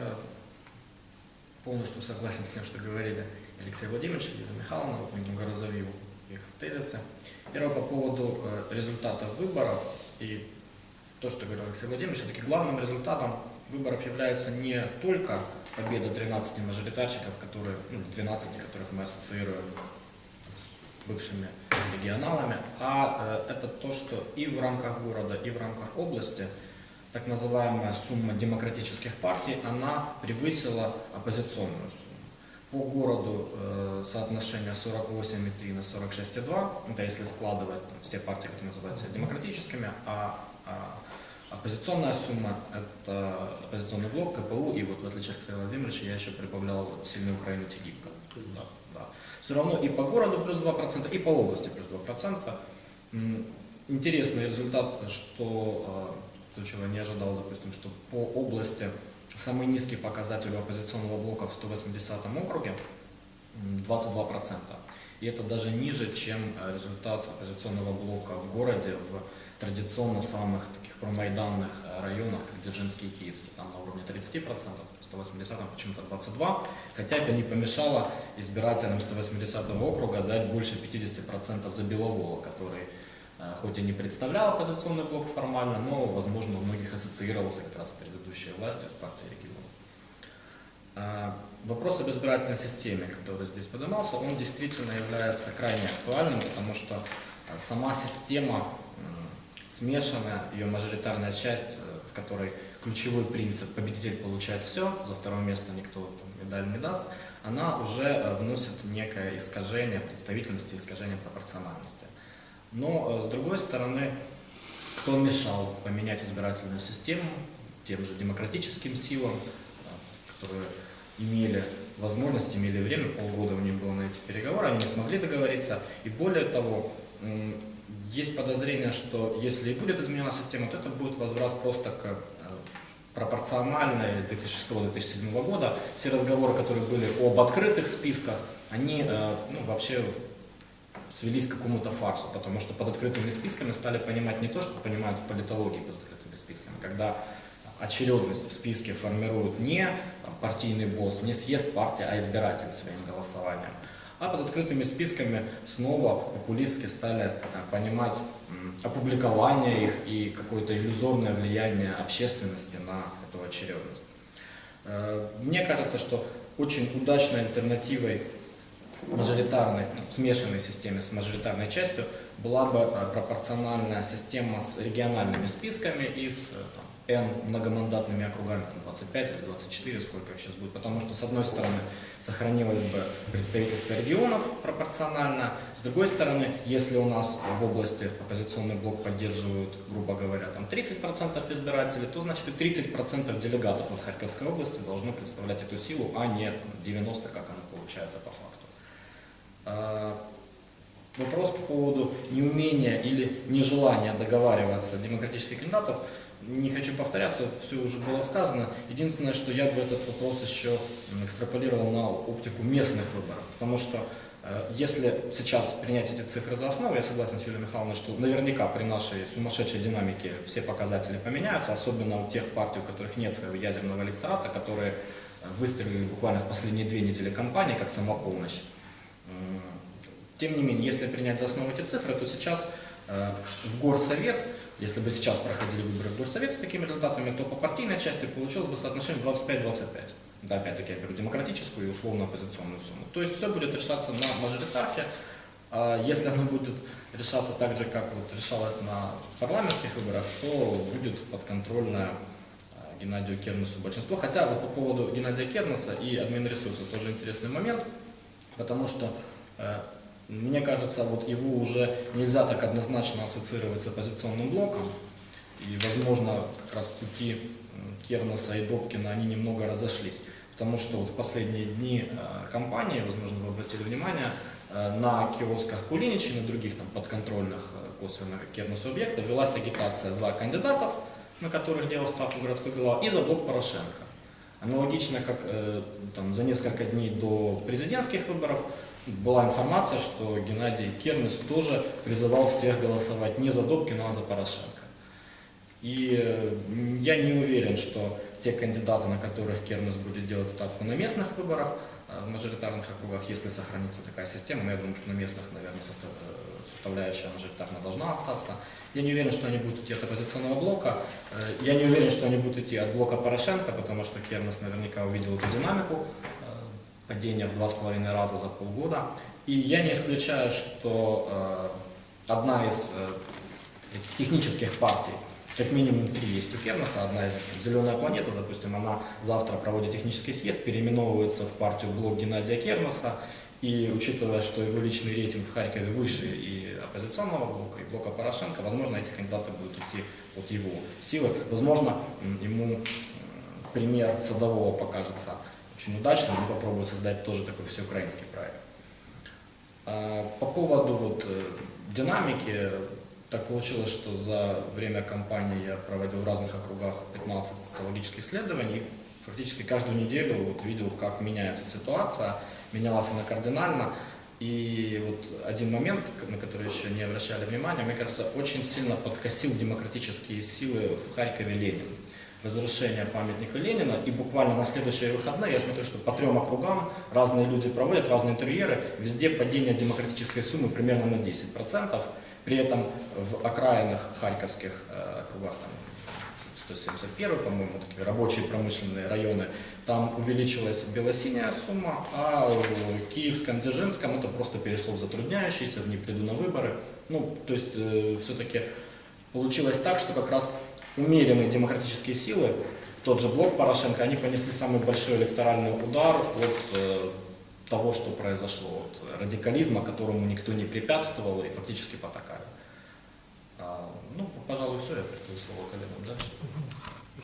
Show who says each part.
Speaker 1: Я полностью согласен с тем, что говорили Алексей Владимирович Елена Михайловна. Вот немного разовью их тезисы. Первое по поводу э, результатов выборов и то, что говорил Алексей Владимирович, все-таки главным результатом выборов является не только победа 13 мажоритарщиков, которые, ну, 12, которых мы ассоциируем с бывшими регионалами, а э, это то, что и в рамках города, и в рамках области так называемая сумма демократических партий, она превысила оппозиционную сумму. По городу э, соотношение 48,3 на 46,2, это если складывать там, все партии, которые называются демократическими, а, а оппозиционная сумма – это оппозиционный блок, КПУ, и вот в отличие от Алексея Владимировича я еще прибавлял вот, сильную Украину Тигивка. Да, да. Все равно и по городу плюс 2%, и по области плюс 2%. М, Интересный результат, что э, то, чего не ожидал, допустим, что по области самый низкий показатель у оппозиционного блока в 180 округе м, 22%. И это даже ниже, чем э, результат оппозиционного блока в городе в традиционно самых таких промайданных э, районах, как Дзержинский и Киевский, там на уровне 30%, 180 почему-то 22%, хотя это не помешало избирателям 180 округа дать больше 50% за Беловола, который хоть и не представлял оппозиционный блок формально, но, возможно, у многих ассоциировался как раз с предыдущей властью, с партией регионов. Э, Вопрос об избирательной системе, который здесь поднимался, он действительно является крайне актуальным, потому что э, сама система смешанная, ее мажоритарная часть, э, в которой ключевой принцип «победитель получает все», за второе место никто там, медаль не даст, она уже э, вносит некое искажение представительности, искажение пропорциональности. Но, э, с другой стороны, кто мешал поменять избирательную систему тем же демократическим силам, э, которые имели возможность, имели время, полгода у них было на эти переговоры, они не смогли договориться. И более того, есть подозрение, что если и будет изменена система, то это будет возврат просто к э, пропорциональной 2006-2007 года. Все разговоры, которые были об открытых списках, они ну, вообще свелись к какому-то фарсу, потому что под открытыми списками стали понимать не то, что понимают в политологии под открытыми списками, когда очередность в списке формирует не партийный босс, не съезд партии, а избиратель своим голосованием. А под открытыми списками снова популистски стали э, понимать опубликование их и какое-то иллюзорное влияние общественности на эту очередность. Э, Мне кажется, что очень удачной альтернативой мажоритарной, смешанной системе с мажоритарной частью была бы э, пропорциональная система с региональными списками и с э, там, N многомандатными округами, там 25 или 24, сколько их сейчас будет, потому что с одной стороны сохранилось бы представительство регионов пропорционально, с другой стороны, если у нас в области оппозиционный блок поддерживают, грубо говоря, там 30% избирателей, то значит и 30% делегатов от Харьковской области должны представлять эту силу, а не 90, как оно получается по факту. А, Вопрос по поводу неумения или нежелания договариваться демократических кандидатов, не хочу повторяться, все уже было сказано. Единственное, что я бы этот вопрос еще экстраполировал на оптику местных выборов, потому что э, если сейчас принять эти цифры за основу, я согласен с Юлией Михайловной, что наверняка при нашей сумасшедшей динамике все показатели поменяются, особенно у тех партий, у которых нет своего ядерного электората, которые выстрелили буквально в последние две недели кампании, как самопомощь. Тем не менее, если принять за основу эти цифры, то сейчас э, в горсовет, если бы сейчас проходили выборы в горсовет с такими результатами, то по партийной части получилось бы соотношение 25-25. Да, опять-таки я беру демократическую и условно оппозиционную сумму. То есть все будет решаться на мажоритарке. А Если оно будет решаться так же, как вот решалось на парламентских выборах, то будет подконтрольное э, Геннадию Кернесу большинство. Хотя вот по поводу Геннадия Кернеса и админресурса тоже интересный момент, потому что э, мне кажется, вот его уже нельзя так однозначно ассоциировать с оппозиционным блоком. И, возможно, как раз пути Кернеса и Добкина, они немного разошлись. Потому что вот в последние дни э, кампании, возможно, вы обратили внимание, э, на киосках Кулинича и на других там подконтрольных э, косвенно Кернесу объектах велась агитация за кандидатов, на которых делал ставку городской глава, и за блок Порошенко. Аналогично, как э, там, за несколько дней до президентских выборов была информация, что Геннадий Кернес тоже призывал всех голосовать не за Добкина, а за Порошенко. И э, я не уверен, что те кандидаты, на которых Кернес будет делать ставку на местных выборах, э, в мажоритарных округах, если сохранится такая система, но я думаю, что на местных, наверное, э, составляющая мажоритарно должна остаться. Я не уверен, что они будут идти от оппозиционного блока. Э, Я не уверен, что они будут идти от блока Порошенко, потому что Кернес наверняка увидел эту динамику падения в два с половиной раза за полгода. И я не исключаю, что одна из технических партий, как минимум три есть у Кернеса, одна из «Зеленая планета», допустим, она завтра проводит технический съезд, переименовывается в партию «Блок Геннадия Кернеса», и учитывая, что его личный рейтинг в Харькове выше и оппозиционного блока, и блока Порошенко, возможно, эти кандидаты будут идти от его силы. Возможно, ему пример Садового покажется очень удачным, и попробует создать тоже такой всеукраинский проект. А, По поводу вот, э, динамики, так получилось, что за время кампании я проводил в разных округах 15 социологических исследований. и Фактически каждую неделю вот видел, как меняется ситуация, менялась она кардинально. И вот один момент, на который еще не обращали внимания, мне кажется, очень сильно подкосил демократические силы в Харькове Ленин. Разрушение памятника Ленина, и буквально на следующие выходные я смотрю, что по трем округам разные люди проводят, разные интерьеры, везде падение демократической суммы примерно на 10%, при этом в окраинных харьковских э, округах, там, 171, по-моему, такие рабочие промышленные районы, там увеличилась белосиняя сумма, а в Киевском, Дзержинском это просто перешло в затрудняющиеся, в не приду на выборы. Ну, то есть все-таки получилось так, что как раз умеренные демократические силы, тот же блок Порошенко, они понесли самый большой электоральный удар от э, того, что произошло, от радикализма, которому никто не препятствовал и фактически потакали. А, ну, пожалуй, все, я передаю слово коллегам дальше.